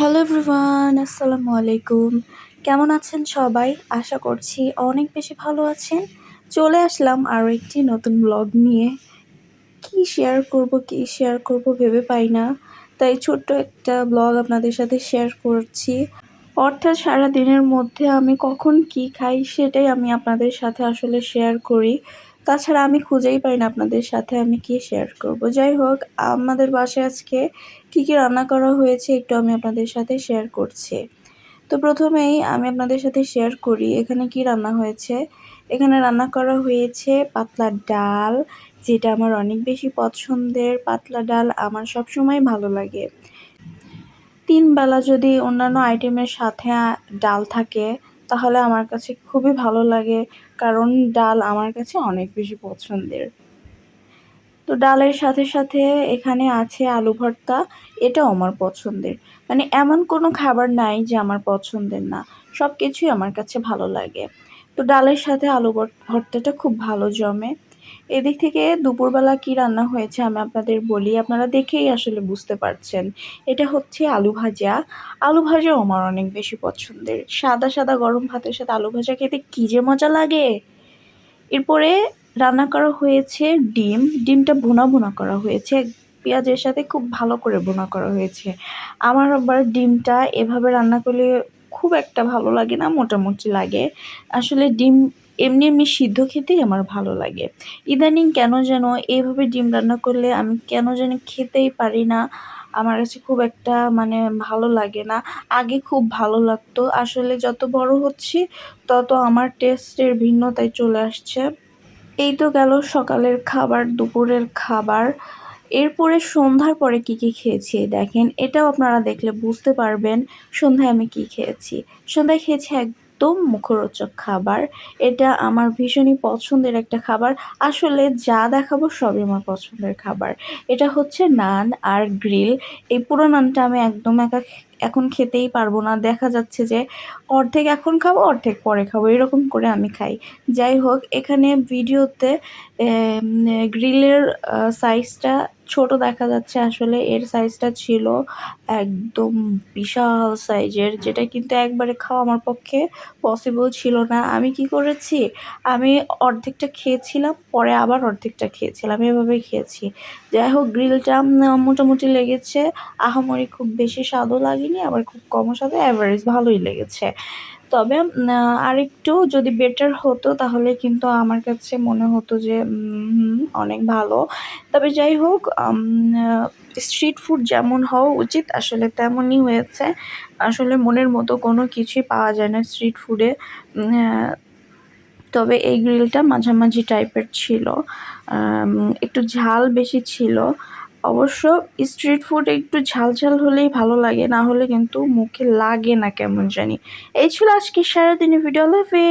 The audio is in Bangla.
হ্যালো এভরিওয়ান আসসালামু আলাইকুম কেমন আছেন সবাই? আশা করছি অনেক বেশি ভালো আছেন। চলে আসলাম আরও একটি নতুন ব্লগ নিয়ে। কি শেয়ার করব, কি শেয়ার করব ভেবে পাই না। তাই ছোট্ট একটা ব্লগ আপনাদের সাথে শেয়ার করছি। অর্থাৎ সারা দিনের মধ্যে আমি কখন কি খাই, সেটাই আমি আপনাদের সাথে আসলে শেয়ার করি। তাছাড়া আমি খুঁজেই পাই না আপনাদের সাথে আমি কি শেয়ার করব। যাই হোক, আমাদের বাসায় আজকে কী কী রান্না করা হয়েছে একটু আমি আপনাদের সাথে শেয়ার করছি। তো প্রথমেই আমি আপনাদের সাথে শেয়ার করি, এখানে কি রান্না হয়েছে? এখানে রান্না করা হয়েছে পাতলা ডাল, যেটা আমার অনেক বেশি পছন্দের। পাতলা ডাল আমার সব সময় ভালো লাগে। তিন বেলা যদি অন্যান্য আইটেমের সাথে ডাল থাকে তাহলে আমার কাছে খুবই ভালো লাগে, কারণ ডাল আমার কাছে অনেক বেশি পছন্দের। তো ডালের সাথে সাথে এখানে আছে আলু ভর্তা, এটাও আমার পছন্দের। মানে এমন কোনো খাবার নাই যে আমার পছন্দের না সব কিছুই আমার কাছে ভালো লাগে। তো ডালের সাথে আলু ভর্তাটা খুব ভালো জমে। এদিক থেকে দুপুরবেলা কি রান্না হয়েছে আমি আপনাদের বলি, আপনারা দেখেই আসলে বুঝতে পারছেন। এটা হচ্ছে আলু ভাজা। আলু ভাজাও আমার অনেক বেশি পছন্দের। সাদা সাদা গরম ভাতের সাথে আলু ভাজা খেতে কী যে মজা লাগে। এরপরে রান্না করা হয়েছে ডিম। ডিমটা ভুনা ভুনা করা হয়েছে। পেঁয়াজের সাথে খুব ভালো করে ভুনা করা হয়েছে। আমার আবার ডিমটা এভাবে রান্না করলে খুব একটা ভালো লাগে না, মোটামুটি লাগে। আসলে ডিম এমনি এমনি সিদ্ধ খেতেই আমার ভালো লাগে। ইদানিং কেন যেন এইভাবে ডিম রান্না করলে আমি কেন যেন খেতেই পারি না। আমার কাছে খুব একটা মানে ভালো লাগে না। আগে খুব ভালো লাগতো। আসলে যত বড় হচ্ছি, তত আমার টেস্টের ভিন্নতায় চলে আসছে। এই তো গেল সকালের খাবার, দুপুরের খাবার। এরপরে সন্ধ্যার পরে কি কি খেয়েছি দেখেন। এটাও আপনারা দেখলে বুঝতে পারবেন সন্ধ্যায় আমি কি খেয়েছি। সন্ধ্যায় খেয়েছি এক একদম মুখরোচক খাবার। এটা আমার ভীষণই পছন্দের একটা খাবার। আসলে যা দেখাবো সবই আমার পছন্দের খাবার। এটা হচ্ছে নান আর গ্রিল। এই পুরো নানটা আমি একদম একা এখন খেতেই পারব না। দেখা যাচ্ছে যে অর্ধেক এখন খাব, অর্ধেক পরে খাব। এরকম করে আমি খাই। যাই হোক, এখানে ভিডিওতে গ্রিলের সাইজটা ছোট দেখা যাচ্ছে, আসলে এর সাইজটা ছিল একদম বিশাল সাইজের যেটা কিন্তু একবারে খাওয়া আমার পক্ষে পসিবল ছিল না। আমি কি করেছি? আমি অর্ধেকটা খেয়েছিলাম, পরে আবার অর্ধেকটা খেয়েছিলাম এভাবেই খেয়েছি। যাই হোক গ্রিলটা মোটামুটি লেগেছে। আহামরি খুব বেশি স্বাদও লাগেনি, আবার খুব কমও স্বাদে অ্যাভারেজ ভালোই লেগেছে। তবে আরেকটু যদি বেটার হতো তাহলে কিন্তু আমার কাছে মনে হতো যে অনেক ভালো। তবে যাই হোক স্ট্রিট ফুড যেমন হওয়া উচিত, আসলে তেমনই হয়েছে। আসলে মনের মতো কোনো কিছুই পাওয়া যায় না স্ট্রিট ফুডে তবে এই গ্রিলটা মাঝামাঝি টাইপের ছিল। একটু ঝাল বেশি ছিল। অবশ্য স্ট্রিট ফুড একটু ঝাল ঝাল হলেই ভালো লাগে, না হলে কিন্তু মুখে লাগে না কেমন জানি। এই ছিল আজকে সারাদিনের ভিডিও লাভে